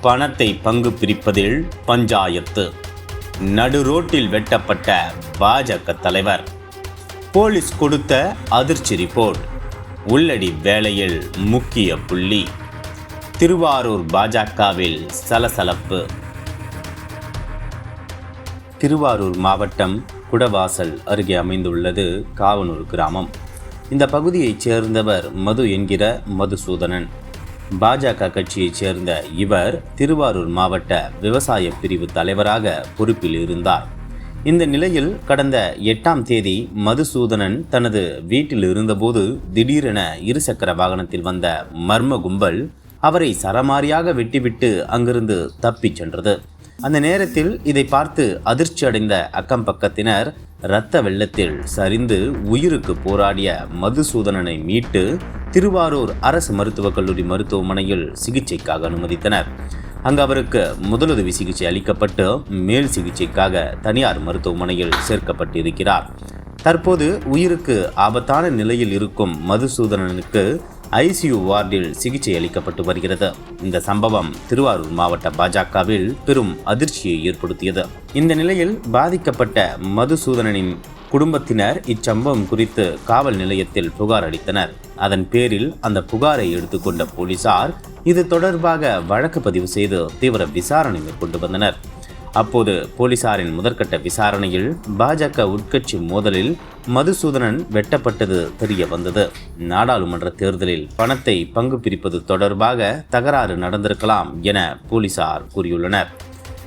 பணத்தை பங்கு பிரிப்பதில் பஞ்சாயத்து. நடு ரோட்டில் வெட்டப்பட்ட பாஜக தலைவர். போலீஸ் கொடுத்த அதிர்ச்சி ரிப்போர்ட். உள்ளடி வேளையில் முக்கிய புள்ளி. திருவாரூர் பாஜகவில் சலசலப்பு. திருவாரூர் மாவட்டம் குடவாசல் அருகே அமைந்துள்ளது காவனூர் கிராமம். இந்த பகுதியைச் சேர்ந்தவர் மது என்கிற மதுசூதனன். பாஜக கட்சியைச் சேர்ந்த இவர் திருவாரூர் மாவட்ட விவசாய பிரிவு தலைவராக பொறுப்பில் இருந்தார். இந்த நிலையில் கடந்த எட்டாம் தேதி மதுசூதனன் தனது வீட்டில் இருந்தபோது திடீரென இருசக்கர வாகனத்தில் வந்த மர்ம கும்பல் அவரை சரமாரியாக வெட்டிவிட்டு அங்கிருந்து தப்பிச் சென்றது. அந்த நேரத்தில் இதை பார்த்து அதிர்ச்சி அடைந்த அக்கம் பக்கத்தினர் இரத்த வெள்ளத்தில் சரிந்து உயிருக்கு போராடிய மதுசூதனனை மீட்டு திருவாரூர் அரசு மருத்துவக் கல்லூரி மருத்துவமனையில் சிகிச்சைக்காக அனுமதித்தனர். அங்கு அவருக்கு முதலுதவி சிகிச்சை அளிக்கப்பட்டு மேல் சிகிச்சைக்காக தனியார் மருத்துவமனையில் சேர்க்கப்பட்டிருக்கிறார். தற்போது உயிருக்கு ஆபத்தான நிலையில் இருக்கும் மதுசூதனனுக்கு ஐசியு வார்டில் சிகிச்சை அளிக்கப்பட்டு வருகிறது. இந்த சம்பவம் திருவாரூர் மாவட்ட பாஜகவில் பெரும் அதிர்ச்சியை ஏற்படுத்தியது. இந்த நிலையில் பாதிக்கப்பட்ட மதுசூதனனின் குடும்பத்தினர் இச்சம்பவம் குறித்து காவல் நிலையத்தில் புகார் அளித்தனர். அதன் பேரில் அந்த புகாரை எடுத்துக்கொண்ட போலீசார் இது தொடர்பாக வழக்கு பதிவு செய்து தீவிர விசாரணை மேற்கொண்டு வந்தனர். அப்போது போலீசாரின் முதற்கட்ட விசாரணையில் பாஜக உட்கட்சி மோதலில் மதுசூதனன் வெட்டப்பட்டது தெரிய வந்தது. நாடாளுமன்ற தேர்தலில் பணத்தை பங்கு பிரிப்பது தொடர்பாக தகராறு நடந்திருக்கலாம் என போலீசார் கூறியுள்ளனர்.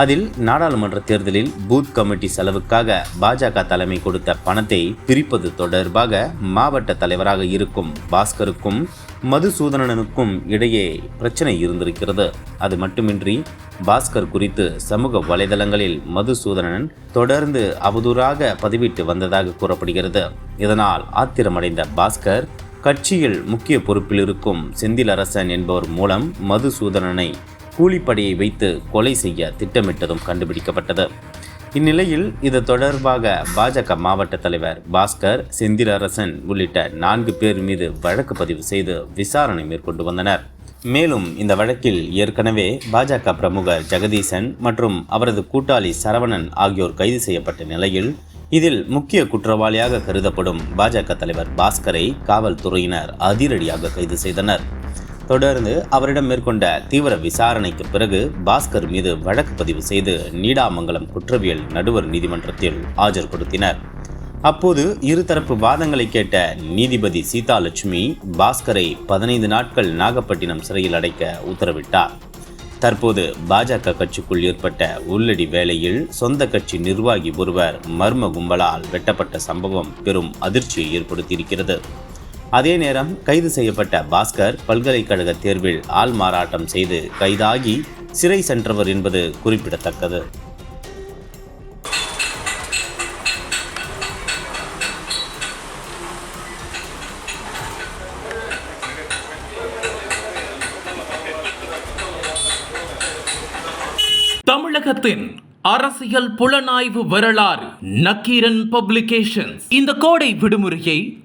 அதில் நாடாளுமன்ற தேர்தலில் பூத் கமிட்டி செலவுக்காக பாஜக தலைமை கொடுத்த பணத்தை பிரிப்பது தொடர்பாக மாவட்ட தலைவராக இருக்கும் பாஸ்கருக்கும் மதுசூதனனுக்கும் இடையே பிரச்சனை இருந்திருக்கிறது. அது மட்டுமின்றி பாஸ்கர் குறித்து சமூக வலைதளங்களில் மதுசூதனன் தொடர்ந்து அவதூறாக பதிவிட்டு வந்ததாக கூறப்படுகிறது. இதனால் ஆத்திரமடைந்த பாஸ்கர் கட்சியில் முக்கிய பொறுப்பில் இருக்கும் செந்திலரசன் என்பவர் மூலம் மதுசூதனனை கூலிப்படையை வைத்து கொலை செய்ய திட்டமிட்டதும் கண்டுபிடிக்கப்பட்டது. இந்நிலையில் இது தொடர்பாக பாஜக மாவட்ட தலைவர் பாஸ்கர் செந்திலரசன் உள்ளிட்ட நான்கு பேர் மீது வழக்கு பதிவு செய்து விசாரணை மேற்கொண்டு வந்தனர். மேலும் இந்த வழக்கில் ஏற்கனவே பாஜக பிரமுகர் ஜெகதீசன் மற்றும் அவரது கூட்டாளி சரவணன் ஆகியோர் கைது செய்யப்பட்ட நிலையில் இதில் முக்கிய குற்றவாளியாக கருதப்படும் பாஜக தலைவர் பாஸ்கரை காவல்துறையினர் அதிரடியாக கைது செய்தனர். தொடர்ந்து அவரிடம் மேற்கொண்ட தீவிர விசாரணைக்கு பிறகு பாஸ்கர் மீது வழக்கு பதிவு செய்து நீடாமங்கலம் குற்றவியல் நடுவர் நீதிமன்றத்தில் ஆஜர்படுத்தினர். அப்போது இருதரப்பு வாதங்களை கேட்ட நீதிபதி சீதாலட்சுமி பாஸ்கரை பதினைந்து நாட்கள் நாகப்பட்டினம் சிறையில் அடைக்க உத்தரவிட்டார். தற்போது பாஜக கட்சிக்குள் ஏற்பட்ட உள்ளடி வேளையில் சொந்த கட்சி நிர்வாகி ஒருவர் மர்ம கும்பலால் வெட்டப்பட்ட சம்பவம் பெரும் அதிர்ச்சியை ஏற்படுத்தியிருக்கிறது. அதே நேரம் கைது செய்யப்பட்ட பாஸ்கர் பல்கலைக்கழக தேர்வில் ஆள் மாறாட்டம் செய்து கைதாகி சிறை சென்றவர் என்பது குறிப்பிடத்தக்கது. தமிழகத்தின் அரசியல் புலனாய்வு வரலாறு நக்கீரன் பப்ளிகேஷன்ஸ். இந்த கோடை விடுமுறையை